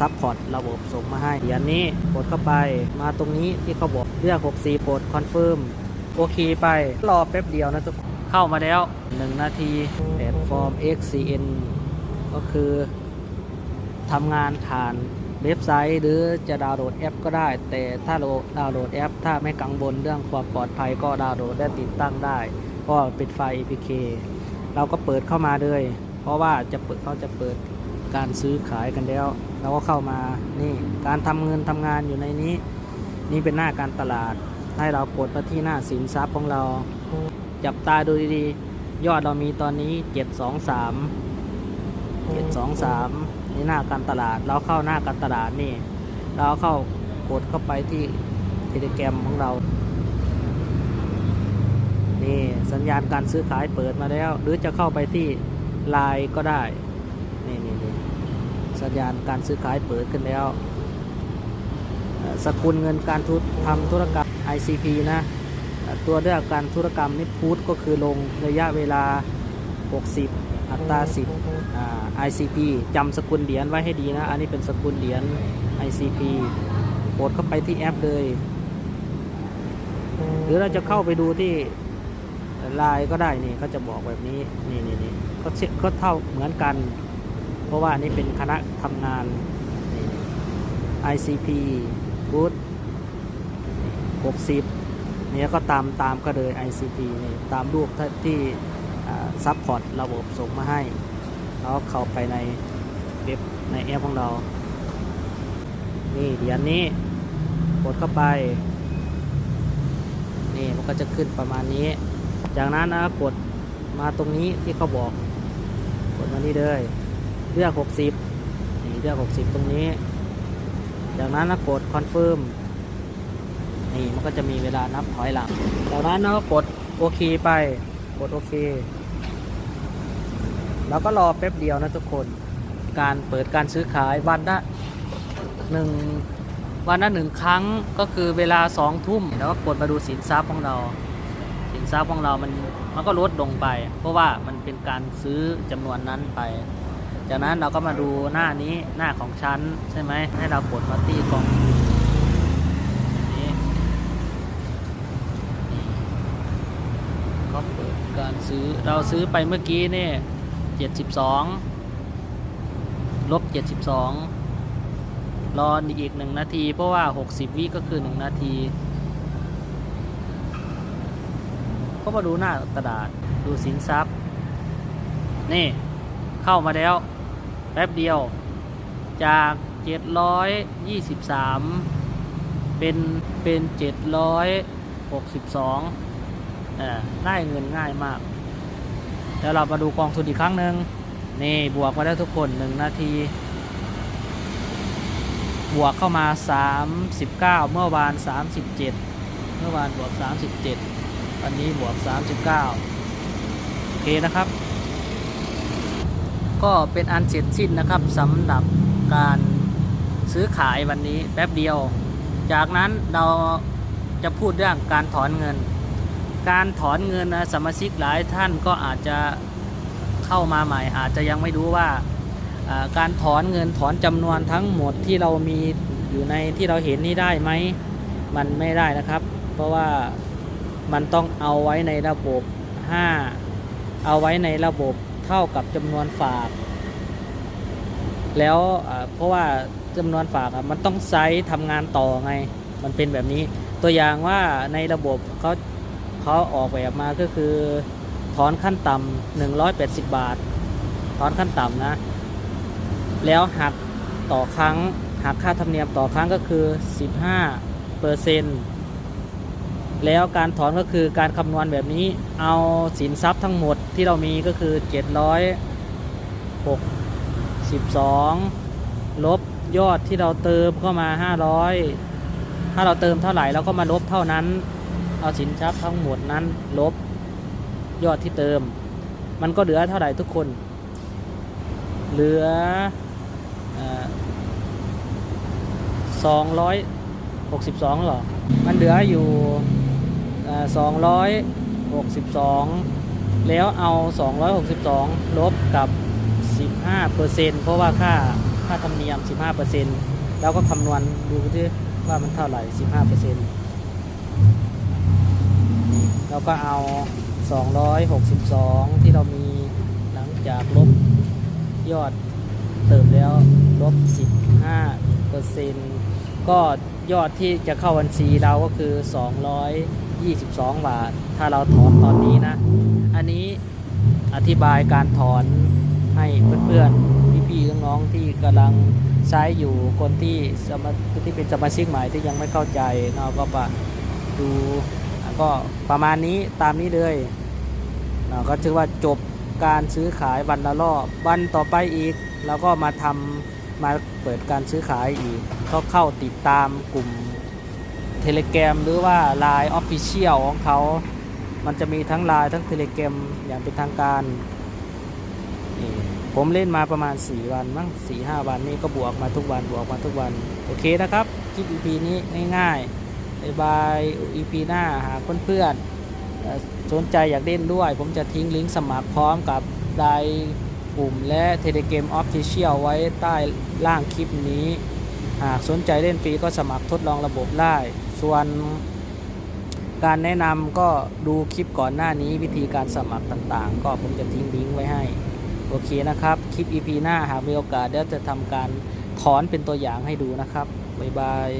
ซัพพอร์ตระบบส่งมาให้เหรียญนี้กดเข้าไปมาตรงนี้ที่เขาบอกเลือก64กดคอนเฟิร์มโอเคไป รอแป๊บเดียวนะทุกคนเข้ามาแล้ว 1 นาทีแพลตฟอร์ม XCN ก็คือทำงานผ่านเว็บไซต์หรือจะดาวน์โหลดแอปก็ได้ แต่ถ้าเราดาวน์โหลดแอป ถ้าไม่กังวลเรื่องความปลอดภัยก็ดาวน์โหลดและติดตั้งได้เพราะว่าเป็นไฟล์ APK เราก็เปิดเข้ามาเลย เพราะว่าจะเปิดเขาจะเปิด การซื้อขายกันแล้ว เราก็เข้ามานี่การทำเงินทำงานอยู่ในนี้ นี่เป็นหน้าการตลาด ให้เรากดมาที่หน้าสินทรัพย์ของเรา จับตาดูดีๆ ยอดเรามีตอนนี้ 723 723 นี่หน้าการตลาด เราเข้าหน้าการตลาดนี่ เราเข้ากดเข้าไปที่เทเลแกรมของเรา นี่สัญญาณการซื้อขายเปิดมาแล้ว หรือจะเข้าไปที่ไลน์ก็ได้ นี่นี่ สัญญาณการซื้อขายเปิดขึ้นแล้ว สกุลเงินการทุทำธุรกรรม ICP นะตัวเลือกการธุรกรรมนี่พูดก็คือลงระยะเวลา 60 อัตรา10 ICP จำสกุลเหรียญไว้ให้ดีนะ อันนี้เป็นสกุลเหรียญ ICP กดเข้าไปที่แอปเลย หรือเราจะเข้าไปดูที่ไลน์ก็ได้นี่เขาจะบอกแบบนี้ นี่นี่นี่เช็คก็เท่าเหมือนกัน เพราะว่านี่เป็นคณะทำงาน ICP Good 60เนี่ยก็ตามตามก็เลย ICP นี่ตามรูปที่ซัพพอร์ตระบบส่งมาให้แล้วเข้าไปในเว็บในแอปของเรา นี่เหรียญนี้กดเข้าไป นี่มันก็จะขึ้นประมาณนี้ จากนั้นนะกดมาตรงนี้ที่เขาบอก กดมานี่เลย ลือก 60 นี่เลือก 60 ตรงนี้ จากนั้นนะกดคอนเฟิร์ม นี่มันก็จะมีเวลานับถอยหลัง จากนั้นนะก็กดโอเคไป กดโอเค แล้วก็รอแป๊บเดียวนะทุกคน การเปิดการซื้อขายวันละหนึ่งวันละหนึ่งครั้งก็คือเวลาสองทุ่มแล้วก็กดมาดูสินทรัพย์ของเรา สินทรัพย์ของเรามันมันก็ลดลงไป เพราะว่ามันเป็นการซื้อจำนวนนั้นไป จากนั้นเราก็มาดูหน้านี้หน้าของชั้นใช่ไหมให้เรากดมาที่กล่องนี้ก็เปิดการซื้อเราซื้อไปเมื่อกี้เนี่ยเจ็ดสิบสองลบเจ็ดสิบสองรออีกหนึ่งนาที เพราะว่า60วิก็คือหนึ่งนาที ก็มาดูหน้ากระดาษดูสินทรัพย์ นี่เข้ามาแล้ว ป๊บเดียว จาก 723 เป็นเป็น 762เออได้เงินง่ายมาก แล้วเรามาดูกองทุนอีกครั้งหนึ่งนี่ บวกมาแล้ทุกคน 1 นาที บวกเข้ามา 39 เมื่อวาน 37 เมื่อวานบวก 37 วันนี้บวก 39 โอเคนะครับ ก็เป็นอันเสร็จสิ้นนะครับสำหรับการซื้อขายวันนี้แป๊บเดียว จากนั้นเราจะพูดเรื่องการถอนเงิน การถอนเงินนะสมาชิกหลายท่านก็อาจจะเข้ามาใหม่ อาจจะยังไม่รู้ว่าการถอนเงินถอนจำนวนทั้งหมดที่เรามีอยู่ในที่เราเห็นนี่ได้ไหมมันไม่ได้นะครับ เพราะว่ามันต้องเอาไว้ในระบบ 5 เอาไว้ในระบบ เท่ากับจำนวนฝาก แล้วเพราะว่าจำนวนฝากมันต้องไซส์ทำงานต่อไง มันเป็นแบบนี้ ตัวอย่างว่าในระบบเขาเขาออกแบบมาก็คือ ถอนขั้นต่ำ180 บาท ถอนขั้นต่ำนะ แล้วหักต่อครั้งหักค่าธรรมเนียมต่อครั้งก็คือ 15เปอร์เซ็นต์ แล้วการถอนก็คือการคำนวณแบบนี้เอาสินทรัพย์ทั้งหมดที่เรามีก็คือ 762 ลบยอดที่เราเติมเข้ามา 500 ถ้าเราเติมเท่าไหร่เราก็มาลบเท่านั้น เอาสินทรัพย์ทั้งหมดนั้นลบยอดที่เติม มันก็เหลือเท่าไหร่ทุกคน เหลือสองร้อยหกสิบสองหรอ มันเหลืออยู่ สองร้อยหกสิบสองแล้วเอาสองร้อยหกสิบสองลบกับสิบห้าเปอร์เซ็นเพราะว่าค่าค่าธรรมเนียม 15%แล้วก็คำนวณดูที่ว่ามันเท่าไหร่ 15%แล้วก็เอา 262 ที่เรามีหลังจากลบยอดเติมแล้วลบ 15%ก็ยอดที่จะเข้าบัญชีเราก็คือ 22 บาท ถ้าเราถอนตอนนี้นะ อันนี้อธิบายการถอนให้เพื่อนๆ พี่ๆ น้องๆ ที่กำลังใช้อยู่ คนที่สมาที่เป็นสมาชิกใหม่ที่ยังไม่เข้าใจเนาะก็ปะดูก็ประมาณนี้ตามนี้เลยเนาะก็ถือว่าจบการซื้อขายวันละรอบวันต่อไปอีกเราก็มาทำมาเปิดการซื้อขายอีกก็เข้าติดตามกลุ่ม เทเลแกรมหรือว่า Line Official ของเขา มันจะมีทั้งไลน์ทั้งเทเล a m อย่างเป็นทางการ ผมเล่นมาประมาณ 4 วันมั้ง4 5 วันนี่ก็บวกมาทุกวันบวกมาทุกวัน โอเคนะครับ คลิป EP นี้ง่ายๆบายบาย EP หน้าหาเพื่อนๆสนใจอยากเล่นด้วย ผมจะทิ้งลิงก์สมัครพร้อมกับไลน์กลุ่มและเทเล a m Official ไว้ใต้ล่างคลิปนี้ หากสนใจเล่นฟรีก็สมัครทดลองระบบได้ ส่วนการแนะนำก็ดูคลิปก่อนหน้านี้วิธีการสมัครต่างๆ ก็ผมจะทิ้งลิงก์ไว้ให้ โอเคนะครับ คลิป EP หน้าหากมีโอกาสเดี๋ยวจะทำการถอนเป็นตัวอย่างให้ดูนะครับ บ๊ายบาย